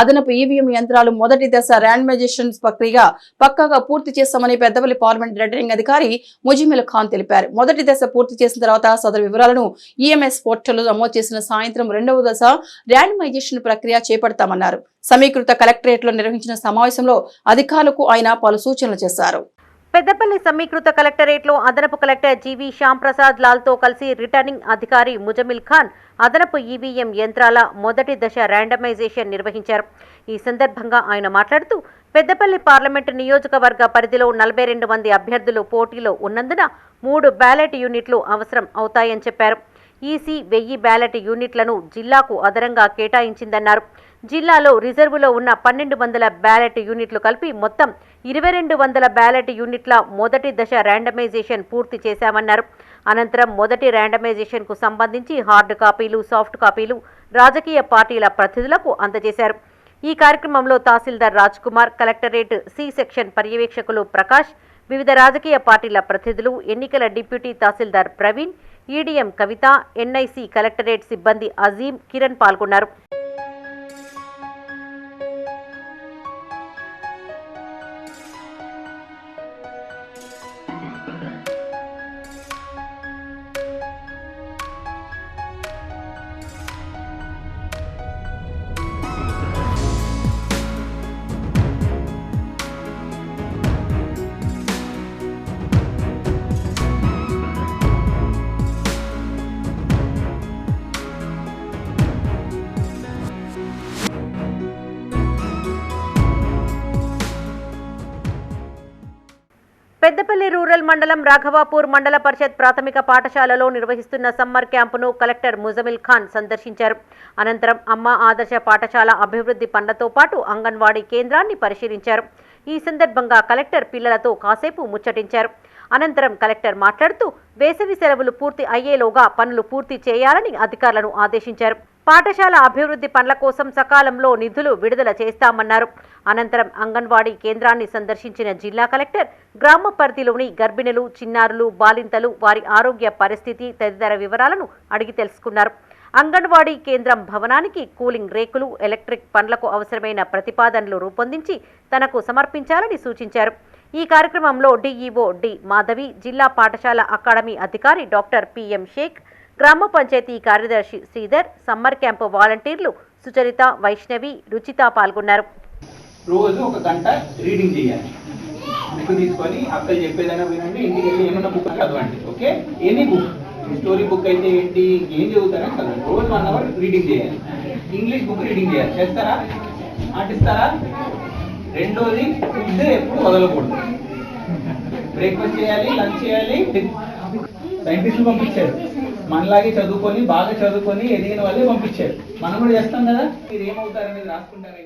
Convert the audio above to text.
అదనపు ఈవీఎం యంత్రాలు మొదటి దశ ర్యాండమైజేషన్ ప్రక్రియ పక్కాగా పూర్తి చేస్తామని పెద్దపల్లి పార్లమెంట్ రిటర్నింగ్ అధికారి ముజిమిల్ ఖాన్ తెలిపారు. మొదటి దశ పూర్తి చేసిన తర్వాత సదరు వివరాలను ఈఎంఎస్ పోర్టల్లో నమోదు చేసిన సాయంత్రం రెండవ దశ ర్యాండమైజేషన్ ప్రక్రియ చేపడతామన్నారు. సమీకృత కలెక్టరేట్లో నిర్వహించిన సమావేశంలో అధికారులకు ఆయన పలు సూచనలు చేశారు. పెద్దపల్లి సమీకృత కలెక్టరేట్లో అదనపు collector G V Shyam Prasad లాల్తో కలిసి రిటర్నింగ్ అధికారి ముజమిల్ ఖాన్ అదనపు ఈవీఎం యంత్రాల మొదటి దశ ర్యాండమైజేషన్ నిర్వహించారు. ఈ సందర్భంగా ఆయన మాట్లాడుతూ పెద్దపల్లి పార్లమెంటు నియోజకవర్గ పరిధిలో నలభై రెండు మంది అభ్యర్థులు పోటీలో ఉన్నందున మూడు బ్యాలెట్ యూనిట్లు అవసరం అవుతాయని చెప్పారు. ఈసీ వెయ్యి బ్యాలెట్ యూనిట్లను జిల్లాకు అదనంగా కేటాయించిందన్నారు. జిల్లాలో రిజర్వులో ఉన్న పన్నెండు వందల బ్యాలెట్ యూనిట్లు కలిపి మొత్తం ఇరవై రెండు వందల బ్యాలెట్ యూనిట్ల మొదటి దశ ర్యాండమైజేషన్ పూర్తి చేశామన్నారు. అనంతరం మొదటి ర్యాండమైజేషన్కు సంబంధించి హార్డ్ కాపీలు సాఫ్ట్ కాపీలు రాజకీయ పార్టీల ప్రతినిధులకు అందజేశారు. ఈ కార్యక్రమంలో tahsildar Raj Kumar collectorate C section పర్యవేక్షకులు Prakash వివిధ రాజకీయ పార్టీల ప్రతినిధులు ఎన్నికల deputy tahsildar Praveen EDM Kavitha NIC collectorate సిబ్బంది అజీం కిరణ్ పాల్గొన్నారు. పెద్దపల్లి రూరల్ మండలం రాఘవాపూర్ మండల పరిషత్ ప్రాథమిక పాఠశాలలో నిర్వహిస్తున్న సమ్మర్ క్యాంపును కలెక్టర్ ముజమిల్ ఖాన్ సందర్శించారు. అనంతరం అమ్మ ఆదర్శ పాఠశాల అభివృద్ధి పనులతో పాటు అంగన్వాడీ కేంద్రాన్ని పరిశీలించారు. ఈ సందర్భంగా కలెక్టర్ పిల్లలతో కాసేపు ముచ్చటించారు. అనంతరం కలెక్టర్ మాట్లాడుతూ వేసవి సెలవులు పూర్తి అయ్యేలోగా పనులు పూర్తి చేయాలని అధికారులను ఆదేశించారు. పాఠశాల అభివృద్ధి పనుల కోసం సకాలంలో నిధులు విడుదల చేస్తామన్నారు. అనంతరం అంగన్వాడీ కేంద్రాన్ని సందర్శించిన జిల్లా కలెక్టర్ గ్రామ పరిధిలోని గర్భిణులు చిన్నారులు బాలింతలు వారి ఆరోగ్య పరిస్థితి తదితర వివరాలను అడిగి తెలుసుకున్నారు. అంగన్వాడీ కేంద్రం భవనానికి కూలింగ్ రేకులు ఎలక్ట్రిక్ పనులకు అవసరమైన ప్రతిపాదనలు రూపొందించి తనకు సమర్పించాలని సూచించారు. ఈ కార్యక్రమంలో డీఈఓ డి మాధవి జిల్లా పాఠశాల అకాడమీ అధికారి డాక్టర్ పిఎం షేక్ గ్రామ పంచాయతీ కార్యదర్శి శ్రీధర్ సమ్మర్ క్యాంపు వాలంటీర్లు సుచరిత వైష్ణవి రుచిత పాల్గొన్నారు. రోజు ఒక గంట రీడింగ్ చేయాలి. బుక్ తీసుకొని అక్కలు చెప్పేదైనా వినండి ఇంటికి వెళ్ళి ఏమైనా బుక్ చదవండి okay? Any book. Story book అయితే ఏంటి ఏం చదువుతారని చదవండి. రోజు వన్ అవర్ రీడింగ్ చేయాలి. ఇంగ్లీష్ బుక్ రీడింగ్ చేయాలి. చేస్తారా? ఆటిస్తారా రెండోది ఫుడ్ ఎప్పుడు వదలకూడదు. బ్రేక్ఫాస్ట్ చేయాలి లంచ్ చేయాలి. సైంటిస్టులు పంపించారు. మనలాగే చదువుకొని బాగా చదువుకొని ఎదిగిన వాళ్ళే పంపించారు. మనం కూడా చేస్తాం కదా? మీరు ఏమవుతారనేది రాసుకుంటారు